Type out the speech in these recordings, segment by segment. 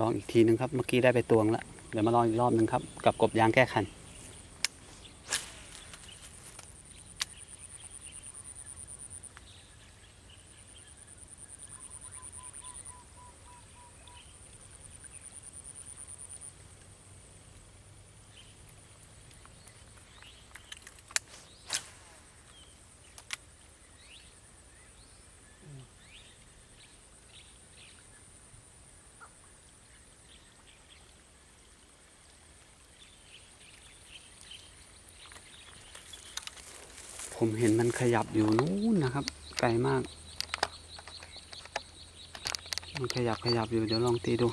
ลองอีกทีนึงครับ เมื่อกี้ได้ไปตวงแล้ว เดี๋ยวมาลองอีกรอบนึงครับ กับกบยางแก้คัน ผมเห็นมันขยับอยู่นู้นนะครับ ไกลมาก มันขยับขยับอยู่เดี๋ยวลองตีดู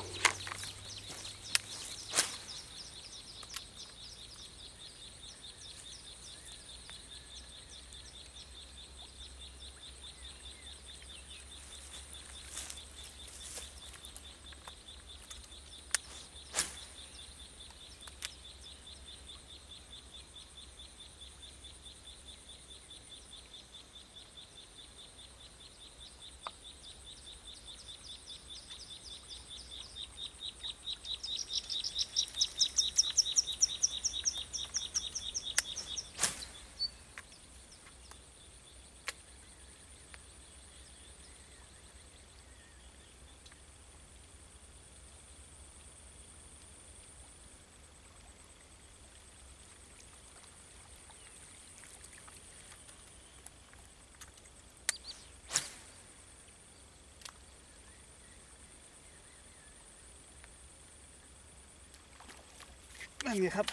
นั่นไงครับ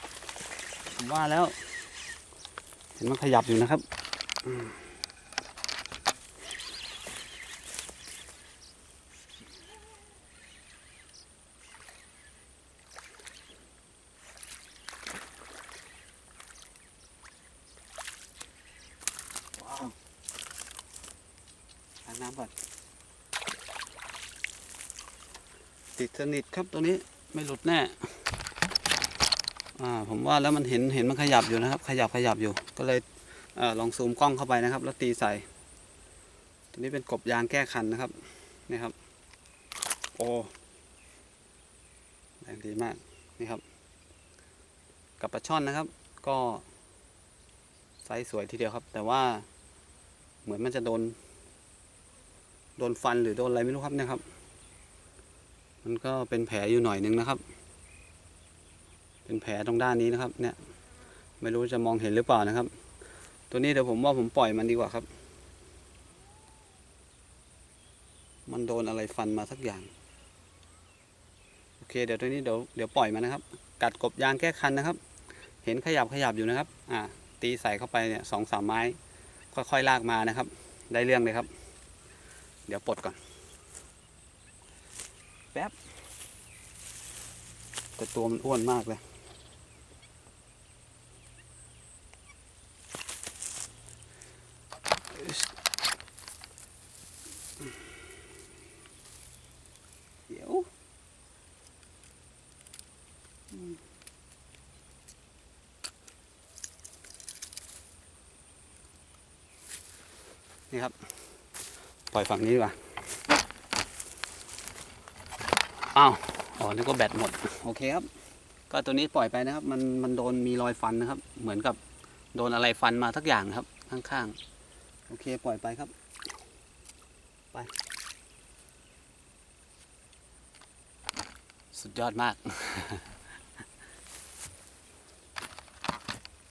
ผมว่าแล้ว เห็นมันขยับอยู่นะครับอืมว้าวล้างน้ำก่อนติดสนิทครับตัวนี้ไม่หลุดแน่ อ่าผมว่าแล้วมันเห็นเห็นมันขยับอยู่นะครับ ขยับขยับอยู่ ก็เลยเอลองซูมกล้องเข้าไปนะครับ แล้วตีใส่ตัวนี้เป็นกบยางแก้คันนะครับนี่ครับ โอ้แรงดีมากนี่ครับ กับปลาช่อนนะครับ ก็ไซส์สวยทีเดียวครับ แต่ว่าเหมือนมันจะโดน โดนฟันหรือโดนอะไรไม่รู้ครับเนะครับ มันก็เป็นแผลอยู่หน่อยนึงนะครับ เป็นแผลตรงด้านนี้นะครับ เนี่ย ไม่รู้จะมองเห็นหรือเปล่านะครับ ตัวนี้เดี๋ยวผมว่าผมปล่อยมันดีกว่าครับ มันโดนอะไรฟันมาสักอย่าง โอเค เดี๋ยวตัวนี้เดี๋ยวเดี๋ยวปล่อยมันนะครับ กัดกบยางแก้คันนะครับ เห็นขยับขยับอยู่นะครับ อ่า ตีใส่เข้าไปเนี่ยสองสามไม้ ค่อยๆลากมานะครับ ได้เรื่องเลยครับ เดี๋ยวปลดก่อน แป๊บแต่ตัวมันอ้วนมากเลย นี่ครับ ปล่อยฝั่งนี้ดีกว่าอ้าวอ๋อนึกว่าแบตหมด โอเคครับ ก็ตัวนี้ปล่อยไปนะครับ มันมันโดนมีรอยฟันนะครับ เหมือนกับโดนอะไรฟันมาสักอย่างนะครับ ข้างๆ โอเคปล่อยไปครับ ไป สุดยอดมาก